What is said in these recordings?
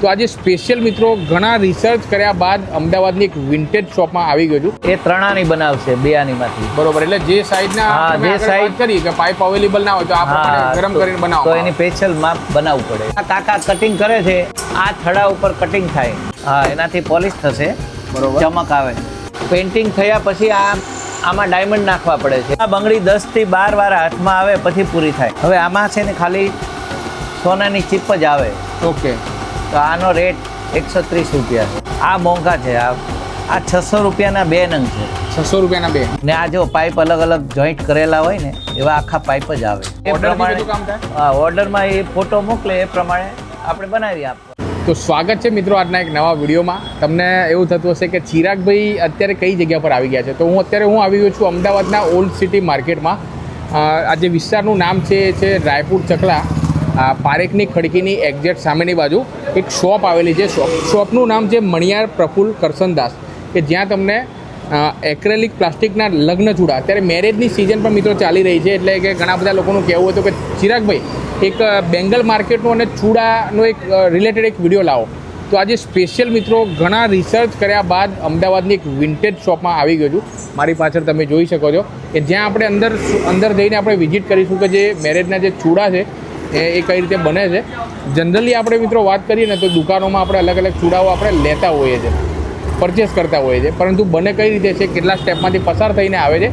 તો આજે સ્પેશિયલ મિત્રો ઘણા રિસર્ચ કર્યા બાદ અમદાવાદની એક વિન્ટેજ શોપમાં આવી ગયો છું એ ત્રણાની બનાવશે બિયાનીમાંથી. બરોબર એટલે જે સાઈડના હા, જે સાઈડ કરી કે પાઇપ અવેલેબલ ના હોય તો આ ગરમ કરીને બનાવો તો એની સ્પેશિયલ માપ બનાવવું પડે. આ કાકા કટિંગ કરે છે આ થડા ઉપર કટિંગ થાય. હા એનાથી પોલિશ થશે. બરોબર. ચમક આવે. પેઇન્ટિંગ થયા પછી આ આમાં ડાયમંડ નાખવા પડે છે. આ બંગડી દસથી બાર વાર હાથમાં આવે પછી પૂરી થાય. હવે આમાં છે ને ખાલી સોનાની ચીપ જ આવે. ઓકે તો આનો રેટ એકસો ત્રીસ રૂપિયા છે. આ મોંઘા છે. આ આ છસો રૂપિયાના બે નંગ છે. છસો રૂપિયાના બે. ને આ જો પાઇપ અલગ અલગ જોઈન્ટ કરેલા હોય ને એવા આખા પાઇપ જ આવે. એ? હા ઓર્ડરમાં એ ફોટો મોકલે એ પ્રમાણે આપણે બનાવી આપવા. તો સ્વાગત છે મિત્રો આજના એક નવા વિડીયોમાં. તમને એવું થતું હશે કે ચિરાગભાઈ અત્યારે કઈ જગ્યા પર આવી ગયા છે? તો હું અત્યારે હું આવી ગયો છું અમદાવાદના ઓલ્ડ સિટી માર્કેટમાં આ જે વિસ્તારનું નામ છે એ છે રાયપુર ચકલા. આ પારેખની ખડકીની એક્ઝેક્ટ સામેની બાજુ એક શોપ આવેલી છે. શોપ શોપનું નામ છે મણિયાર પ્રફુલ્લ કરસનદાસ, કે જ્યાં તમને એક્રેલિક પ્લાસ્ટિકના લગ્ન જુડા અત્યારે મેરેજની સિઝન પણ મિત્રો ચાલી રહી છે, એટલે કે ઘણા બધા લોકોનું કહેવું હતું કે ચિરાગભાઈ એક બેંગલ માર્કેટનું અને ચૂડાનો એક રિલેટેડ એક વીડિયો લાવો. તો આજે સ્પેશિયલ મિત્રો ઘણા રિસર્ચ કર્યા બાદ અમદાવાદની એક વિન્ટેજ શોપમાં આવી ગયો છું. મારી પાછળ તમે જોઈ શકો છો કે જ્યાં આપણે અંદર અંદર જઈને આપણે વિઝિટ કરીશું કે જે મેરેજના જે ચૂડા છે એ એ કઈ રીતે બને છે. જનરલી આપણે મિત્રો વાત કરીએ ને તો દુકાનોમાં આપણે અલગ અલગ ચૂડાઓ આપણે લેતા હોઈએ છીએ પરચેસ કરતા હોઈએ છીએ પરંતુ બને કઈ રીતે છે, કેટલા સ્ટેપમાંથી પસાર થઈને આવે છે,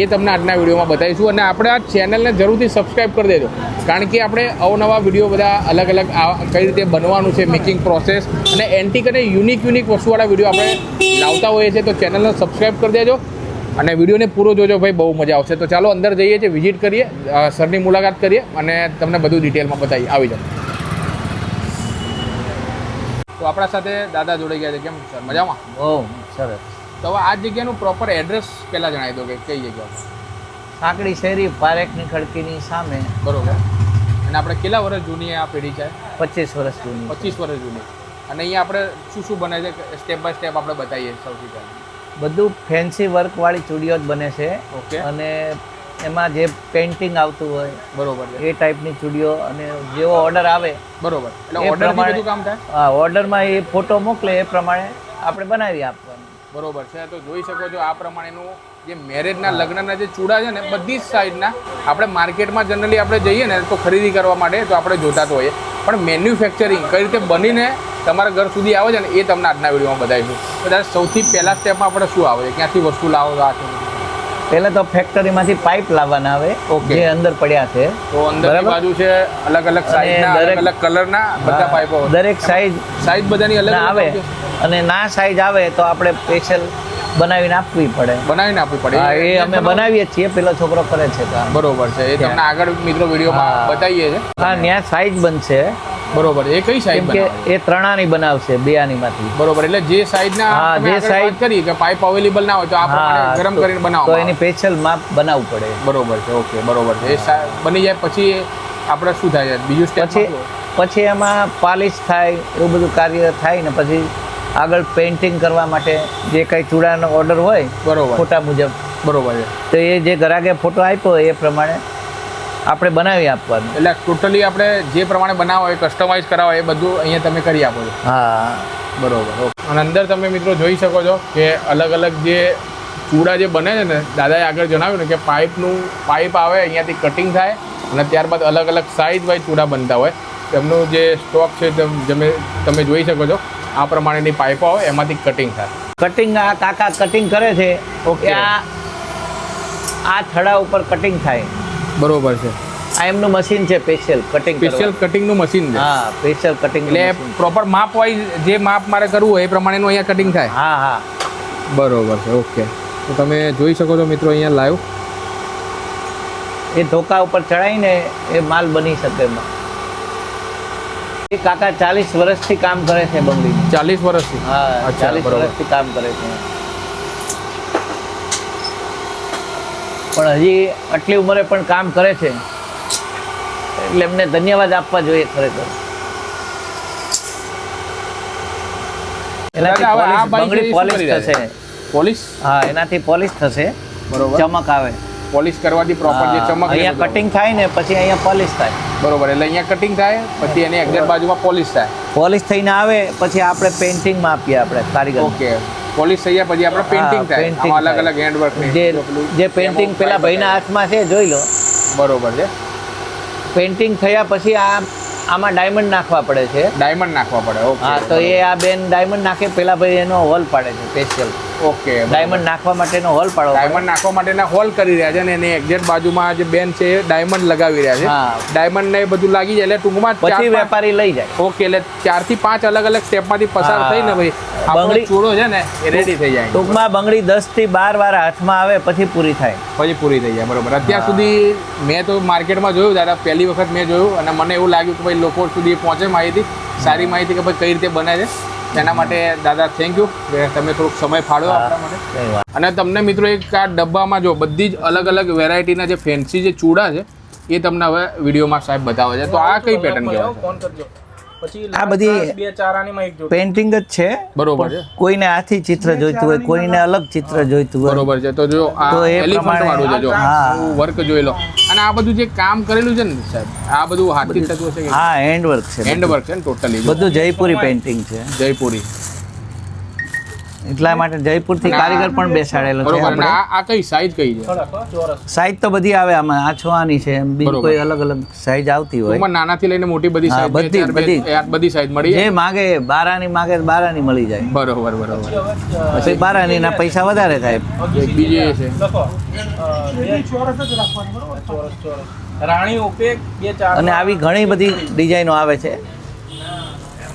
એ તમને આજના વિડીયોમાં બતાવીશું. અને આપણે આ ચેનલને જરૂરથી સબસ્ક્રાઈબ કરી દેજો. કારણ કે આપણે અવનવા વીડિયો બધા અલગ અલગ કઈ રીતે બનવાનું છે મેકિંગ પ્રોસેસ અને એન્ટિક અને યુનિક યુનિક વસ્તુવાળા વીડિયો આપણે લાવતા હોઈએ છીએ, તો ચેનલને સબસ્ક્રાઈબ કરી દેજો. અને વિડીયોને પૂરો જોજો ભાઈ બહુ મજા આવશે. તો ચાલો અંદર જઈએ છીએ વિઝિટ કરીએ સરની મુલાકાત કરીએ અને તમને બધું ડિટેલમાં બતાવીએ. આવી જાઓ. તો આપણા સાથે દાદા જોડાઈ ગયા છે. કેમ સર? મજામાં? બહુ સરસ. તો હવે આ જગ્યાનું પ્રોપર એડ્રેસ પહેલાં જણાવી દો કે કઈ જગ્યા? સાંકડી શેરી પારેખની ખડકીની સામે. બરોબર. અને આપણે કેટલા વર્ષ જૂની આ પેઢી છે? પચીસ વર્ષ જૂની પચીસ વર્ષ જૂની. અને અહીંયા આપણે શું શું બને છે? સ્ટેપ બાય સ્ટેપ આપણે બતાવીએ સૌથી પહેલાં. બધું ફેન્સી વર્કવાળી ચૂડીઓ જ બને છે. ઓકે. અને એમાં જે પેઇન્ટિંગ આવતું હોય બરોબર એ ટાઈપની ચૂડીઓ અને જેવો ઓર્ડર આવે બરોબર. એટલે ઓર્ડરમાં બધું કામ થાય? હા ઓર્ડરમાં એ ફોટો મોકલે એ પ્રમાણે આપણે બનાવી આપવાનું. બરોબર છે. તો જોઈ શકો છો આ પ્રમાણેનું જે મેરેજના લગ્નના જે ચૂડા છે ને બધી જ સાઈડના આપણે માર્કેટમાં જનરલી આપણે જઈએ ને તો ખરીદી કરવા માટે તો આપણે જોતા તો હોઈએ. પણ મેન્યુફેક્ચરિંગ કઈ રીતે બનીને તમારા ઘર સુધી આવે છે ને એ તમને આજના વિડીયોમાં બતાવીશું. તો સૌથી પહેલા સ્ટેપમાં આપણે શું આવે છે? ક્યાંથી વસ્તુ લાવો છો આ બધું? તો ફેક્ટરીમાંથી પાઇપ લાવવાના આવે. જે અંદર પડ્યા છે. તો અંદર બાજુ છે અલગ અલગ સાઈઝના અલગ અલગ કલરના બધા પાઇપો દરેક સાઈઝ સાઈઝ બધાની અલગ આવે. અને ના સાઈઝ આવે તો આપણે સ્પેશિયલ બનાવીને આપવી પડે. બનાવીને આપવી પડે. એ અમે બનાવીએ છીએ પેલો છોકરો કરે છે બરોબર છે. એ તમને આગળ મિત્રો વિડીયોમાં. બતાવીએ છે હા ત્યાં સાઈઝ બનશે. બરોબર. એ કઈ સાઈડ કે એ ત્રણાની બનાવશે બિયાનીમાંથી. બરોબર. એટલે જે સાઈઝના હા, જે સાઈડ કરી કે પાઇપ અવેલેબલ ના હોય તો આપણે ગરમ કરીને બનાવો તો એની સ્પેશિયલ માપ બનાવવું પડે. બરોબર છે. ઓકે બરોબર છે. એ બની જાય પછી આપણે શું થાય? બીજું સ્ટેપ પછી પછી એમાં પાલિશ થાય એવું બધું કાર્ય થાય ને પછી આગળ પેઇન્ટિંગ કરવા માટે જે કંઈ ચૂડાનો ઓર્ડર હોય બરોબર. ફોટા મુજબ. બરોબર છે. તો એ જે ગ્રાહકે ફોટો આપ્યો એ પ્રમાણે આપણે બનાવી આપવાનું. એટલે ટોટલી આપણે જે પ્રમાણે બનાવો એ કસ્ટમાઇઝ કરાવો એ બધું અહીંયા તમે કરી આપો છો. હા બરોબર ઓકે. અને અંદર તમે મિત્રો જોઈ શકો છો કે અલગ અલગ જે ચૂડા જે બને છે ને દાદાએ આગળ જણાવ્યું ને કે પાઇપનું પાઇપ આવે અહીંયાથી કટિંગ થાય અને ત્યારબાદ અલગ અલગ સાઇઝ વાઇઝ ચૂડા બનતા હોય. તેમનું જે સ્ટોક છે તેમ તમે તમે જોઈ શકો છો આ પ્રમાણેની પાઇપો આવે એમાંથી કટિંગ થાય. કટિંગ આ કાકા કટિંગ કરે છે ઓકે આ આ થડા ઉપર કટિંગ થાય. બરોબર છે. આ એમનું મશીન છે સ્પેશિયલ કટિંગ સ્પેશિયલ કટિંગનું મશીન છે. હા સ્પેશિયલ કટિંગ એટલે પ્રોપર માપ વાઇઝ જે માપ મારે કરવું હોય એ પ્રમાણેનું અહીંયા કટિંગ થાય? હા હા. બરોબર છે ઓકે તો તમે જોઈ શકો છો મિત્રો અહીંયા લાઈવ એ ધોકા ઉપર ચડાવીને એ માલ બની શકે એમાં. એ કાકા ચાલીસ વર્ષથી કામ કરે છે બંગલી ચાલીસ વર્ષથી? હા ચાલીસ વર્ષથી કામ કરે છે. પણ હજી આટલી ઉંમરે પણ કામ કરે છે. એટલે એમને ધન્યવાદ આપવા જોઈએ ખરેખર. એનાથી પોલિશ થશે. પોલિશ હા એનાથી પોલિશ થશે. બરોબર. ચમક આવે. પોલિશ કરવાથી પ્રોપર જે ચમક અહીંયા કટિંગ થાય ને પછી અહીંયા પોલિશ થાય. બરોબર એટલે અહીંયા કટિંગ થાય પછી એની એક્ઝેક્ટ બાજુમાં પોલિશ થાય. પોલિશ થઈને આવે પછી આપણે પેઇન્ટિંગમાં આપીએ આપણે કારીગર ઓકે. પોલિશ થઈ ગયા પછી આપણે પેઇન્ટિંગ થાય. આમાં અલગ અલગ હેન્ડવર્ક જે જે પેઇન્ટિંગ પેલા ભાઈના હાથમાં છે જોઈ લો. બરોબર છે. પેઇન્ટિંગ થયા પછી આ આમાં ડાયમંડ નાખવા પડે છે. ડાયમંડ નાખવા પડે હા તો એ આ બેન ડાયમંડ નાખે પેલા ભાઈ એનો હોલ પાડે છે સ્પેશિયલ ઓકે ડાયમંડ નાખવા માટેનો હોલ પાડો. ડાયમંડ નાખવા માટેના હોલ કરી રહ્યા છે અને એની એક્ઝેક્ટ બાજુમાં જે બેન છે એ ડાયમંડ લગાવી રહ્યા છે. ડાયમંડ ને એ બધું લાગી જાય એટલે ટૂંકમાં પછી વેપારી લઈ જાય. ઓકે એટલે ચારથી પાંચ અલગ અલગ સ્ટેપમાંથી પસાર થઈને ભાઈ બંગડી- ચૂડો છે ને એ રેડી થઈ જાય. ટૂંકમાં બંગડી દસથી બાર વાર હાથમાં આવે પછી પૂરી થાય. પછી પૂરી થઈ જાય બરોબર. અત્યાર સુધી મેં તો માર્કેટમાં જોયું દાદા પહેલી વખત મેં જોયું અને મને એવું લાગ્યું કે ભાઈ લોકો સુધી પહોંચે માહિતી સારી માહિતી કે ભાઈ કઈ રીતે બને છે. એના માટે દાદા થેન્ક યુ તમે થોડોક સમય ફાળવ્યો આપણા માટે. અને તમને મિત્રો એક આ ડબ્બામાં જો બધી જ અલગ અલગ વેરાયટીના જે ફેન્સી જે ચૂડા છે એ તમને હવે વિડીયોમાં સાહેબ બતાવે છે. તો આ કઈ પેટર્ન કહેવાય ફોન કરજો. પછી આ બધી પેઇન્ટિંગ જ છે. બરોબર છે. કોઈને હાથી ચિત્ર જોઈતું હોય કોઈને અલગ. ચિત્ર જોઈતું હોય. બરોબર છે. તો જો આ એલિફન્ટ વાળું છે જો. હા. વર્ક જોઈ લો. અને આ બધું જે કામ કરેલું છે ને સાહેબ આ બધું હાથથી થતું હશે હા હેન્ડ વર્ક છે હેન્ડ વર્ક છે ને ટોટલી બધું જયપુરી પેઇન્ટિંગ છે. જયપુરી. એટલા માટે જયપુરથી કારીગર પણ બેસાડેલો છે આપણે. આ આ કઈ સાઈઝ કઈ છે? સાઈઝ તો બધી આવે આમાં આ છોવાની છે એમ બીજી કોઈ અલગ અલગ સાઈઝ આવતી હોય. નાનાથી લઈને મોટી બધી સાઈઝ બધી- બધી. બધી સાઈઝ મળી જે માગે બારાની માગે બારાની મળી જાય. બરોબર બરોબર. પછી અ, પછી બારાનીના પૈસા વધારે થાય. બીજી છે. લખો ચોરસ જ રાખવાની બરોબર ચોરસ ચોરસ રાણી ઉપેક બે ચાર અને આવી ઘણી બધી ડિઝાઇનો આવે છે.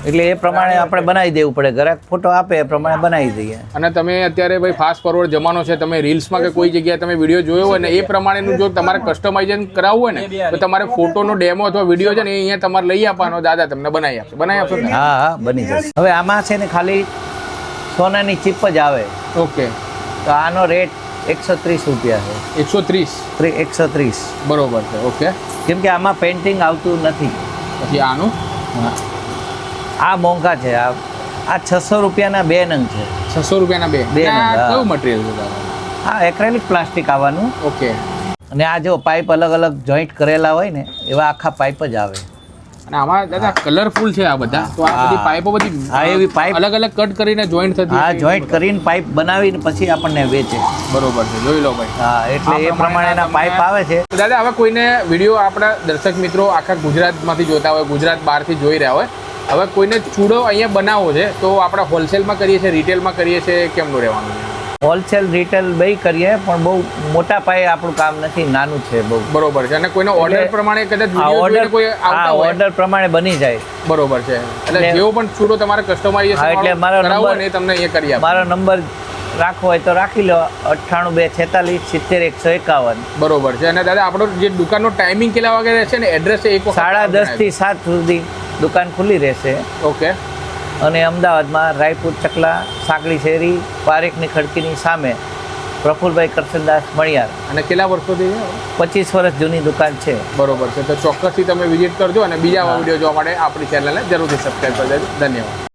એટલે એ પ્રમાણે આપણે બનાવી દેવું પડે. ગ્રાહક ફોટો આપે એ પ્રમાણે બનાવી દઈએ. અને તમે અત્યારે ભાઈ ફાસ્ટ ફોરવર્ડ જમાનો છે તમે રીલ્સમાં કે કોઈ જગ્યાએ તમે વીડિયો જોયો હોય ને એ પ્રમાણેનું જો તમારે કસ્ટમાઇઝેશન કરાવવું હોય ને તો તમારે ફોટોનો ડેમો અથવા વીડિયો છે ને એ અહીંયા તમારે લઈ આપવાનો. દાદા તમને બનાવી આપશે. બનાવી આપશો ને હા હા બની જશે. હવે આમાં છે ને ખાલી સોનાની ચીપ જ આવે. ઓકે. તો આનો રેટ એકસો ત્રીસ રૂપિયા છે. એકસો ત્રીસ? એકસો ત્રીસ. બરોબર છે ઓકે. કેમ કે આમાં પેઇન્ટિંગ આવતું નથી. પછી આનું? આ મોંઘા છે આ આ છસો રૂપિયાના બે નંગ છે. છસો રૂપિયાના બે. બે આ નંગ, કયું મટીરિયલ છે હા એક્રેલિક પ્લાસ્ટિક આવવાનું. ઓકે. અને આ જો પાઇપ અલગ અલગ જોઈન્ટ કરેલા હોય ને એવા આખા પાઇપ જ આવે. અને આમાં દાદા કલરફુલ છે આ બધા. તો આ બધી પાઇપો બધી હા, એવી પાઇપ અલગ અલગ કટ કરીને જોઈન્ટ થતી હા જોઈન્ટ કરીને પાઇપ બનાવીને પછી આપણને વેચે. બરોબર છે જોઈ લો ભાઈ. હા એટલે એ આ પ્રમાણેના પાઇપ આવે છે. દાદા હવે કોઈને વીડિયો આપણા દર્શક મિત્રો આખા ગુજરાતમાંથી જોતા હોય ગુજરાત બહારથી જોઈ રહ્યા હોય હવે કોઈને ચૂડો અહીંયા બનાવવો છે તો આપણે હોલસેલમાં કરીએ છીએ રિટેલમાં કરીએ છીએ કેમનું રહેવાનું? છે હોલસેલ રિટેલ બે કરીએ પણ બહુ મોટા પાયે આપણું કામ નથી નાનું છે બહુ. બરોબર છે અને કોઈનો ઓર્ડર પ્રમાણે કદાચ ઓર્ડર કોઈ ઓર્ડર પ્રમાણે બની જાય. બરોબર છે એટલે જેવો પણ ચૂડો તમારે કસ્ટમાઇઝેશન એટલે મારો નંબર- તમને એ કરી આપે. મારો નંબર રાખવો હોય તો રાખી લો અઠ્ઠાણું બે છેતાલીસ સિત્તેર એકસો એકાવન. બરોબર છે અને દાદા આપણો જે દુકાનનો ટાઈમિંગ કેટલા વાગે રહેશે ને એડ્રેસ એક સાડા દસથી સાત સુધી. દુકાન ખુલ્લી રહેશે. ઓકે. અને અમદાવાદમાં રાયપુર ચકલા સાંકડી શેરી પારેખની ખડકીની સામે પ્રફુલભાઈ કરશનદાસ મણિયાર. અને કેટલા વર્ષોથી પચીસ વર્ષ જૂની દુકાન છે. બરોબર છે. તો ચોક્કસથી તમે વિઝિટ કરજો અને બીજા વીડિયો જોવા માટે આપણી ચેનલને જરૂરથી સબસ્ક્રાઈબ કરી દેજો ધન્યવાદ.